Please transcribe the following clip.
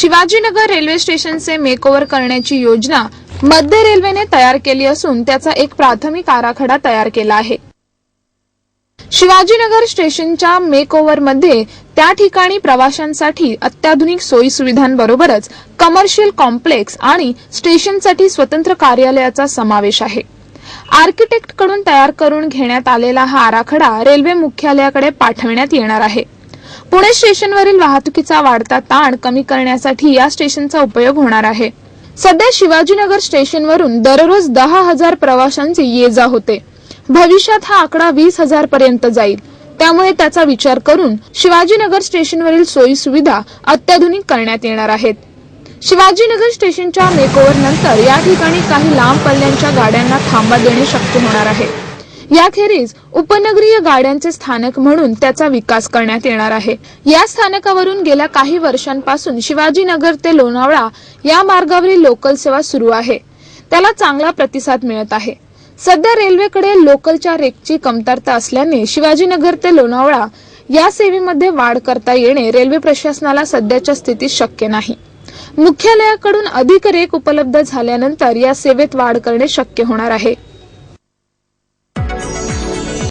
Shivajinagar railway स्टेशनचे makeover करण्याची योजना मध्य रेल्वेने तयार केली असून त्याचा एक प्राथमिक आराखडा तयार केला आहे. शिवाजीनगर स्टेशनच्या मेकओव्हरमध्ये त्या ठिकाणी प्रवाशांसाठी अत्याधुनिक सोयी सुविधांबरोबरच कमर्शियल कॉम्प्लेक्स आणि स्टेशनसाठी स्वतंत्र कार्यालयाचा समावेश आहे. आर्किटेक्टकडून तयार करून घेण्यात आलेला हा आराखडा रेल्वे मुख्यालयाकडे पाठविण्यात येणार आहे. पुणे स्टेशनवरील वाहतुकीचा वाढता ताण कमी करण्यासाठी या स्टेशनचा उपयोग होणार आहे. सध्या शिवाजीनगर स्टेशनवरून दररोज दहा हजार प्रवाशांची ये जा होते. भविष्यात हा आकडा वीस हजार पर्यंत जाईल. त्यामुळे त्याचा विचार करून शिवाजीनगर स्टेशनवरील सोयी सुविधा अत्याधुनिक करण्यात येणार आहेत. शिवाजीनगर स्टेशनच्या मेकओव्हर नंतर या ठिकाणी काही लांब पल्ल्यांच्या गाड्यांना थांबा देणे शक्य होणार आहे. याखेरीज उपनगरीय गाड्यांचे स्थानक म्हणून त्याचा विकास करण्यात येणार आहे. या स्थानकावरून गेल्या काही वर्षांपासून शिवाजीनगर ते लोणावळा या मार्गावरील लोकल सेवा सुरू आहे. त्याला चांगला प्रतिसाद मिळत आहे. सध्या रेल्वेकडे लोकलच्या रेकची कमतरता असल्याने शिवाजीनगर ते लोणावळा या सेवेमध्ये वाढ करता येणे रेल्वे प्रशासनाला सध्याच्या स्थितीत शक्य नाही. मुख्यालयाकडून अधिक रेक उपलब्ध झाल्यानंतर या सेवेत वाढ करणे शक्य होणार आहे.